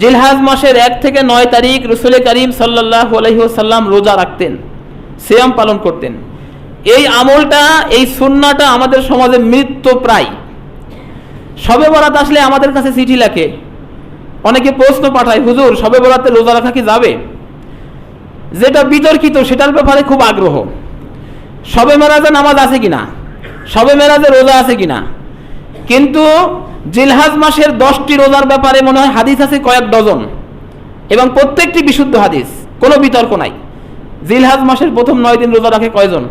জিলহাজ মাসের এক থেকে নয় তারিখ রসুল করিম সাল্লাহ আলহিহাল্লাম রোজা রাখতেন, সিয়াম পালন করতেন। এই আমলটা, এই সুন্নাটা আমাদের সমাজে মৃত্যু প্রায়। সবে বরাত আসলে আমাদের কাছে চিঠি লেখে। অনেকে প্রশ্ন পাঠায়, হুজুর, সবে বরাতে রোজা রাখা কি যাবে? যেটা বিতর্কিত, সেটার ব্যাপারে খুব আগ্রহ। সবে মেরাজে নামাজ আছে কিনা? সবে মেরাজে রোজা আছে কিনা? কিন্তু জিলহাজ মাসের দশটি রোজার ব্যাপারে মনে হয় হাদিস আছে কয়েক ডজন। এবং প্রত্যেকটি বিশুদ্ধ হাদিস, কোনো বিতর্ক নাই। জিলহাজ মাসের প্রথম নয় দিন রোজা রাখে কয়জন?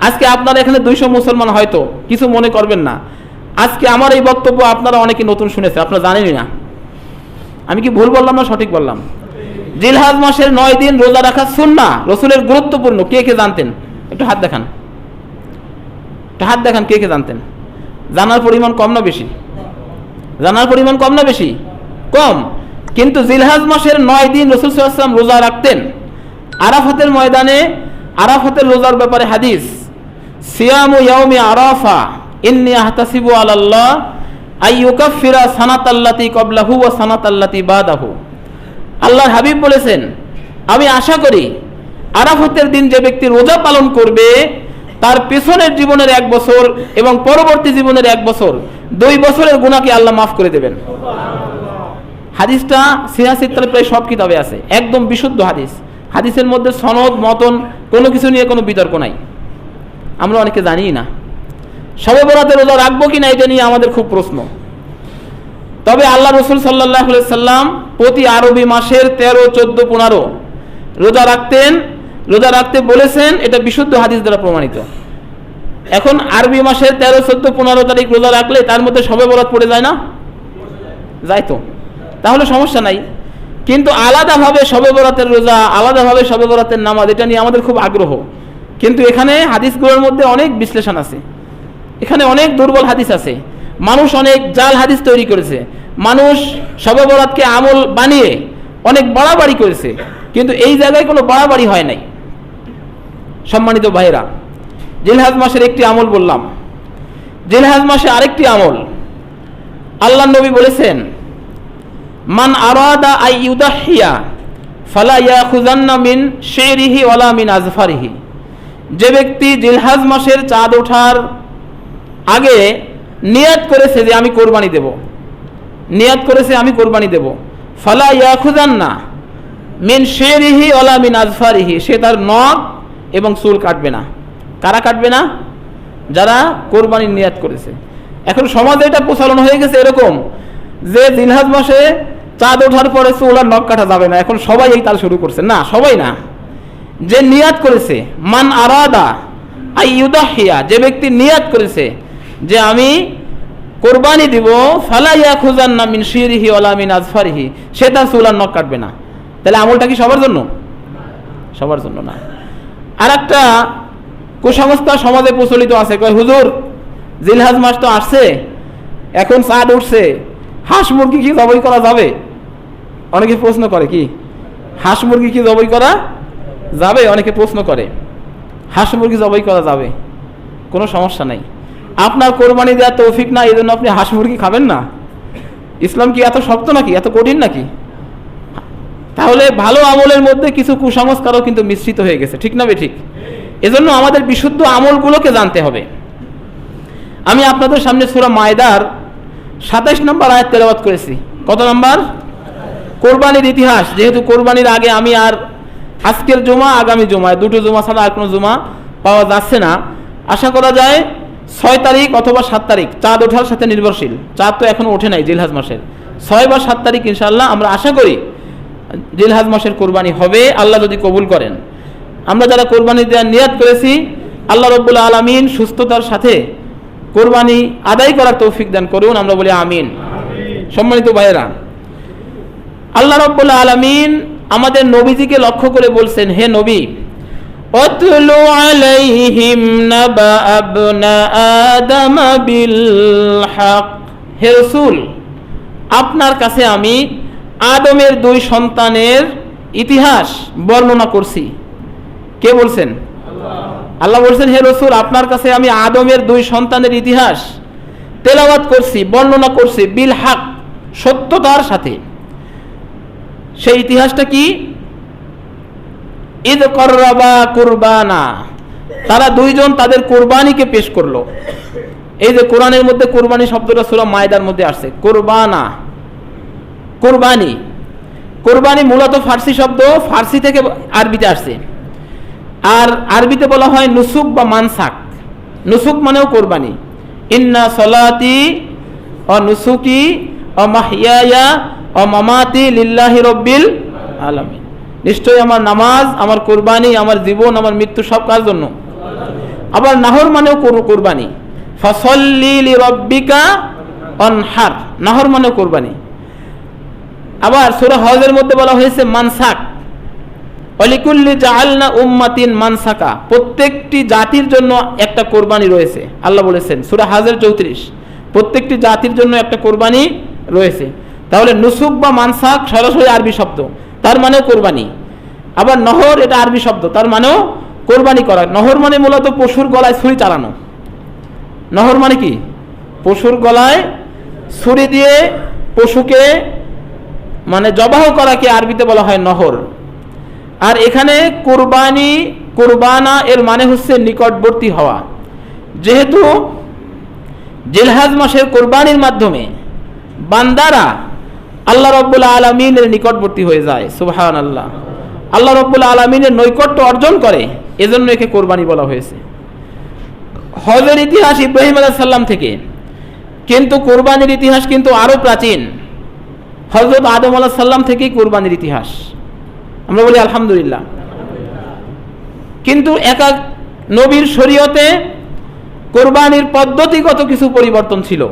আজকে আপনারা এখানে দুইশো মুসলমান হয়তো, কিছু মনে করবেন না। আজকে আমার এই বক্তব্য আপনারা অনেকে নতুন শুনেছে, আপনারা জানেনই না। আমি কি ভুল বললাম না সঠিক বললাম? জিলহাজ মাসের নয় দিন রোজা রাখা সুন্না রসুলের গুরুত্বপূর্ণ। কে কে জানতেন? একটু হাত দেখান। একটু হাত দেখান, কে কে জানতেন? জানার পরিমাণ কম না বেশি? জানার পরিমাণ কম না বেশি? কম। কিন্তু জিলহাজ মাসের নয় দিন রসুল সাল্লাম রোজা রাখতেন। আরাফাতের ময়দানে আরাফাতের রোজার ব্যাপারে হাদিস, সিয়ামু ইয়াউমি আরাফা, ইন্নি আহতাসিবু আলাল্লাহ আই ইউকাফিরা সানাত আল্লাতি কবলাহু ওয়া সানাত আল্লাতি বাদাহু। আল্লাহর হাবিব বলেছেন, আমি আশা করি আরাফতের দিন যে ব্যক্তি রোজা পালন করবে তার পেছনের জীবনের এক বছর এবং পরবর্তী জীবনের এক বছর, দুই বছরের গুণাকে আল্লাহ মাফ করে দেবেন। হাদিসটা সিয়াসিত্তার প্রায় সব কিতাবে আছে, একদম বিশুদ্ধ হাদিস। হাদিসের মধ্যে সনদ, মতন, কোনো কিছু নিয়ে কোনো বিতর্ক নাই। আমরা অনেকে জানিই না। সবে বরাতে রোজা রাখব কি না এটা নিয়ে আমাদের খুব প্রশ্ন। তবে আল্লাহ রসুল সাল্লাহ সাল্লাম প্রতি আরবি মাসের তেরো, চোদ্দ, পনেরো রোজা রাখতেন রোজা রাখতে বলেছেন, এটা বিশুদ্ধ হাদিস দ্বারা প্রমাণিত। এখন আরবি মাসের তেরো, চোদ্দ, পনেরো তারিখ রোজা রাখলে তার মধ্যে সবে বরাত পড়ে যায় না? যায় তো। তাহলে সমস্যা নাই। কিন্তু আলাদাভাবে সবে বরাতের রোজা, আলাদাভাবে সবে বরাতের নামাজ, এটা নিয়ে আমাদের খুব আগ্রহ। কিন্তু এখানে হাদিসগুলোর মধ্যে অনেক বিশ্লেষণ আছে। এখানে অনেক দুর্বল হাদিস আছে। মানুষ অনেক জাল হাদিস তৈরি করেছে। মানুষ সবে বরাতকে আমল বানিয়ে অনেক বাড়াবাড়ি করেছে। কিন্তু এই জায়গায় কোনো বাড়াবাড়ি হয় নাই। সম্মানিত ভাইরা জেলহাজ মাসের একটি আমল বললাম। জেলহাজ মাসে আরেকটি আমল। আল্লাহ নবী বলেছেন, মান আরাদা আই ইউদাহিয়া, ফালা ইয়াখুজান্না মিন শেরিহি ওয়ালা মিন আজফারিহি। যে ব্যক্তি জিলহাজ মাসের চাঁদ ওঠার আগে নিয়াত করেছে যে আমি কোরবানি দেব, নিয়াত করেছে আমি কোরবানি দেব, ফালা ইয়াখুজান্না মিন শেরিহি ওলা মিন আজফারিহি, সে তার নখ এবং চুল কাটবে না। কারা কাটবে না? যারা কোরবানির নিয়াত করেছে। এখন সমাজে এটা প্রচলন হয়ে গেছে এরকম যে দিনহাজ মাসে চাঁদ ওঠার পরে চুল আর নখ কাটা যাবে না। এখন সবাই এই তাল শুরু করছে। না, সবাই না। যে নিয়াত করেছে, মান আরাদা আই ইউদাহিয়া, যে ব্যক্তি নিয়াত করেছে যে আমি কোরবানি দিব ফালাইয়া খুজান না মিন শিরিহি ওলা মিন আজফারিহি, সে তার চুল আর নখ কাটবে না। তাহলে আমলটা কি সবার জন্য? সবার জন্য না। আর একটা কুসংস্কার সমাজে প্রচলিত আছে। কয়, হুজুর, জিলহাজ মাস তো আসছে, এখন চাঁদ উঠছে, হাঁস মুরগি কি জবাই করা যাবে? অনেকে প্রশ্ন করে, কি? হাঁস মুরগি কি জবাই করা যাবে? অনেকে প্রশ্ন করে, হাঁস মুরগি জবাই করা যাবে? কোনো সমস্যা নাই। আপনার কোরবানি দেওয়ার তৌফিক না এই জন্য আপনি হাঁস মুরগি খাবেন না? ইসলাম কি এত শক্ত নাকি? এত কঠিন নাকি? তাহলে ভালো আমলের মধ্যে কিছু কুসংস্কারও কিন্তু মিশ্রিত হয়ে গেছে, ঠিক না ঠিক এজন্য আমাদের বিশুদ্ধ আমলগুলোকে জানতে হবে। আমি আপনাদের সামনে সুরা মায়দার সাতাইশ নম্বর আয়াত তেলাবাত করেছি। কত নম্বর? কোরবানির ইতিহাস, যেহেতু কোরবানির আগে আমি আর আজকের জমা, আগামী জমায় দুটো জমা ছাড়া আর কোনো জমা পাওয়া যাচ্ছে না। আশা করা যায় ছয় তারিখ অথবা সাত তারিখ, চাঁদ ওঠার সাথে নির্ভরশীল। চাঁদ তো এখনও ওঠে নাই জিলহাজ মাসের। ছয় বা সাত তারিখ ইনশাল্লাহ আমরা আশা করি জিলহাজ মাসের কোরবানি হবে, আল্লাহ যদি কবুল করেন। আমরা যারা কোরবানি দেওয়ার নিয়াত করেছি, আল্লাহ রব্বুল আলমিন সুস্থতার সাথে কোরবানি আদায় করার তৌফিক দান করুন, আমরা বলি আমিন। সম্মানিত ভাইয়েরা, আল্লাহ রব্বুল আলমিন আমাদের নবীজিকে লক্ষ্য করে বলছেন, হে নবী নাবা আবনা আদম বিল হে রসুল, আপনার কাছে আমি আদমের দুই সন্তানের ইতিহাস বর্ণনা করছি। কে বলছেন? আল্লাহ। বলছেন হে রসুল আপনার কাছে আমি আদমের দুই সন্তানের ইতিহাস তেলাওয়াত করছি বর্ণনা করছি বিল হাক সত্যতার সাথে। সেই ইতিহাসটা কি? ঈদ কররাবা কুরবানা। তারা দুইজন তাদের কোরবানিকে পেশ করল। এই যে কোরআনের মধ্যে কোরবানি শব্দটা সুরা মায়দার মধ্যে আসছে কোরবানা। কোরবানি। কোরবানি মূলত ফার্সি শব্দ, ফার্সি থেকে আরবিতে আসছে। আর আরবিতে বলা হয় নুসুক বা মানসাক। নুসুক মানেও কোরবানি। ইন্না সলাতি অ নুসুকি, অ মাহিয়া অ মামাতি লিল্লাহি রব্বিল আলামিন। নিশ্চয়ই আমার নামাজ, আমার কোরবানি, আমার জীবন, আমার মৃত্যু সব কার জন্য? আবার নাহর মানেও কোর- কোরবানি। ফসল্লি রব্বিকা অনহার। নাহর মানেও কোরবানি। আবার সূরা হজের মধ্যে বলা হয়েছে মানসাক। অলিকুল্লি জাহালনা উম্মাতিন মানসাকা। প্রত্যেকটি জাতির জন্য একটা কোরবানি রয়েছে। আল্লাহ বলেছেন, সুরা হাজার চৌত্রিশ, প্রত্যেকটি জাতির জন্য একটা কোরবানি রয়েছে। তাহলে নুসুক বা মানসাক সরাসরি আরবি শব্দ, তার মানেও কোরবানি। আবার নহর এটা আরবি শব্দ, তার মানেও কোরবানি করা। নহর মানে মূলত পশুর গলায় ছুরি চালানো। নহর মানে কি? পশুর গলায় ছুরি দিয়ে পশুকে মানে জবাহ করাকে আরবিতে বলা হয় নহর। আর এখানে কোরবানি, কোরবানা এর মানে হচ্ছে নিকটবর্তী হওয়া। যেহেতু জেলহাজ মাসের কোরবানির মাধ্যমে বান্দারা আল্লাহ রব্বুল আলমিনের নিকটবর্তী হয়ে যায় সুবহান আল্লাহ আল্লাহ রব্বুল আলমিনের নৈকট্য অর্জন করে, এজন্য একে কোরবানি বলা হয়েছে। হজের ইতিহাস ইব্রাহিম আলাহ সাল্লাম থেকে, কিন্তু কোরবানির ইতিহাস কিন্তু আরও প্রাচীন। হজরত আদম আলাহ সাল্লাম থেকেই কোরবানির ইতিহাস। আমরা বলি, আলহামদুলিল্লাহ। কিন্তু এক নবীর শরীয়তে কোরবানির পদ্ধতিগত কিছু পরিবর্তন ছিল।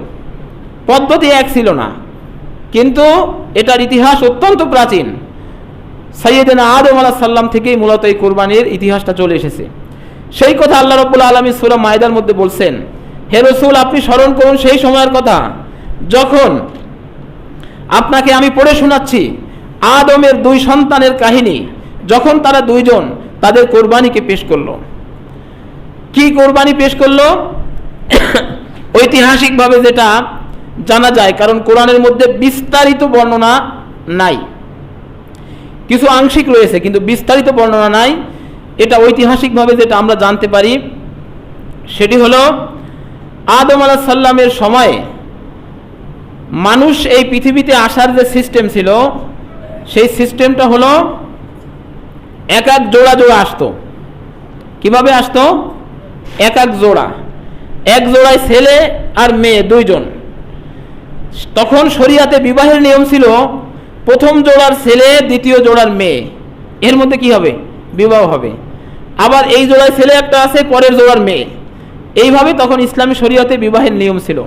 পদ্ধতি এক ছিল না। কিন্তু এটার ইতিহাস অত্যন্ত প্রাচীন। সৈয়দিনা আদম আলাহ সাল্লাম থেকেই মূলত এই কোরবানির ইতিহাসটা চলে এসেছে। সেই কথা আল্লাহ রব্বুল আলমী সুরা মায়দার মধ্যে বলছেন, হে রসুল, আপনি স্মরণ করুন সেই সময়ের কথা। যখন আপনাকে আমি পড়ে শোনাচ্ছি আদমের দুই সন্তানের কাহিনী। যখন তারা দুইজন তাদের কোরবানিকে পেশ করল। কি কোরবানি পেশ করল? ঐতিহাসিকভাবে যেটা জানা যায়, কারণ কোরআনের মধ্যে বিস্তারিত বর্ণনা নাই। কিছু আংশিক রয়েছে, কিন্তু বিস্তারিত বর্ণনা নাই। এটা ঐতিহাসিকভাবে যেটা আমরা জানতে পারি, সেটি হলো আদম আলাহ সাল্লামের সময়ে মানুষ এই পৃথিবীতে আসার যে সিস্টেম ছিল, সেই সিস্টেমটা হলো এক এক জোড়া জোড়া আসতো। কীভাবে আসতো? এক এক জোড়া। এক জোড়ায় ছেলে আর মেয়ে, দুইজন। তখন শরিয়াতে বিবাহের নিয়ম ছিল, প্রথম জোড়ার ছেলে, দ্বিতীয় জোড়ার মেয়ে। এর মধ্যে কি হবে? বিবাহ হবে। আবার এই জোড়ায় ছেলে একটা আছে, পরের জোড়ার মেয়ে। এইভাবে তখন ইসলামী শরীয়তে বিবাহের নিয়ম ছিল।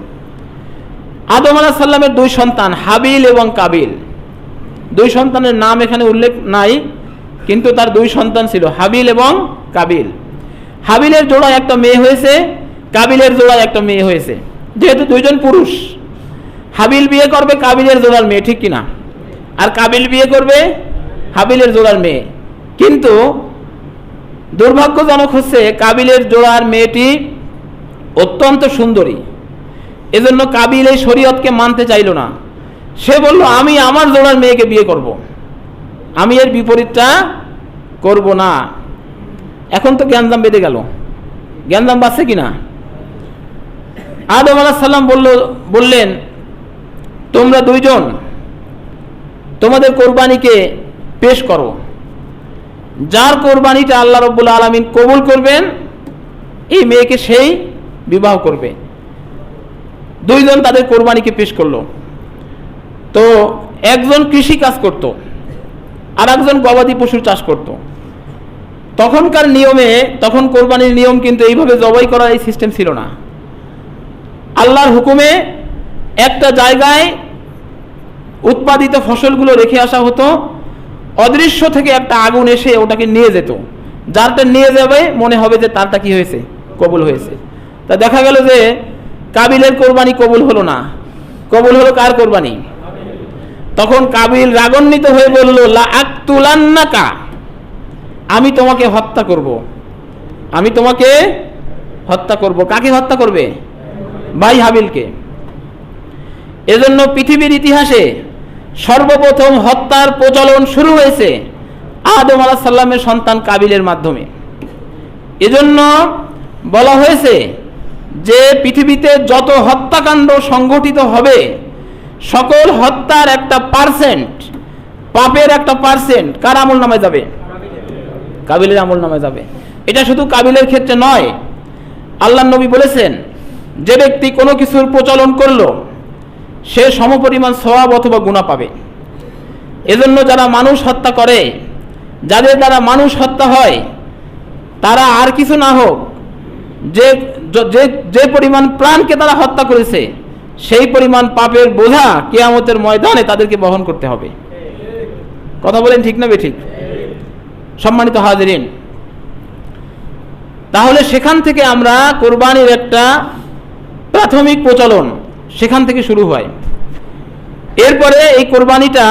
আদম আলাহ সাল্লামের দুই সন্তান, হাবিল এবং কাবিল। দুই সন্তানের নাম এখানে উল্লেখ নাই, কিন্তু তার দুই সন্তান ছিল, হাবিল এবং কাবিল। হাবিলের জোড়ায় একটা মেয়ে হয়েছে, কাবিলের জোড়ায় একটা মেয়ে হয়েছে। যেহেতু দুইজন পুরুষ, হাবিল বিয়ে করবে কাবিলের জোড়ার মেয়ে, ঠিক কিনা? আর কাবিল বিয়ে করবে হাবিলের জোড়ার মেয়ে। কিন্তু দুর্ভাগ্যজনক হচ্ছে, কাবিলের জোড়ার মেয়েটি অত্যন্ত সুন্দরী। এজন্য কাবিল এই শরীয়তকে মানতে চাইল না। সে বলল, আমি আমার জোড়ার মেয়েকে বিয়ে করব। আমি এর বিপরীতটা করব না। এখন তো জ্ঞানদাম বেঁধে গেল। জ্ঞানদাম বাঁচছে কিনা? আদম আলাহ সাল্লাম বলল, বললেন, তোমরা দুইজন, তোমাদের কোরবানিকে পেশ করো। যার কোরবানিটা আল্লাহ রব্বুল আলমিন কবুল করবেন, এই মেয়েকে সেই বিবাহ করবে। দুইজন তাদের কোরবানিকে পেশ করল। তো একজন কৃষি কাজ করত আর একজন গবাদি পশুর চাষ করত। তখনকার নিয়মে, তখন কোরবানির নিয়ম কিন্তু এইভাবে জবাই করার এই সিস্টেম ছিল না। আল্লাহর হুকুমে একটা জায়গায় উৎপাদিত ফসলগুলো রেখে আসা হতো, অদৃশ্য থেকে একটা আগুন এসে ওটাকে নিয়ে যেত। যারটা নিয়ে যাবে, মনে হবে যে তারটা কি হয়েছে? কবুল হয়েছে। তা দেখা গেল যে কাবিলের কোরবানি কবুল হলো না। কবুল হলো কার কোরবানি? তখন কাবিল রাগান্বিত হয়ে বলল, লা আক্তুলান্নাকা, আমি তোমাকে হত্যা করব। আমি তোমাকে হত্যা করব। কাকে হত্যা করবে? ভাই হাবিলকে। এজন্য পৃথিবীর ইতিহাসে সর্বপ্রথম হত্যার প্রচলন শুরু হয়েছে আদম আলাহ সাল্লামের সন্তান কাবিলের মাধ্যমে। এজন্য বলা হয়েছে যে পৃথিবীতে যত হত্যাকাণ্ড সংগঠিত হবে, সকল হত্যার একটা পার্সেন্ট, পাপের একটা পার্সেন্ট কার আমল নামে যাবে? কাবিলের আমল নামে যাবে। এটা শুধু কাবিলের ক্ষেত্রে নয়। আল্লাহ নবী বলেছেন, যে ব্যক্তি কোনো কিছুর প্রচলন করল, সে সমপরিমাণ সওয়াব অথবা গুণা পাবে। এজন্য যারা মানুষ হত্যা করে, যাদের দ্বারা মানুষ হত্যা হয়, তারা আর কিছু না হোক, যে যে যে পরিমাণ প্রাণকে তারা হত্যা করেছে, সেই পরিমাণ পাপের বোঝা কেয়ামতের ময়দানে তাদেরকে বহন করতে হবে। কথা বলেন ঠিক না বে ঠিক সম্মানিত হাজিরিন, তাহলে সেখান থেকে আমরা কোরবানির একটা প্রাথমিক প্রচলন সেখান থেকে শুরু হয়। এরপরে এই কোরবানিটা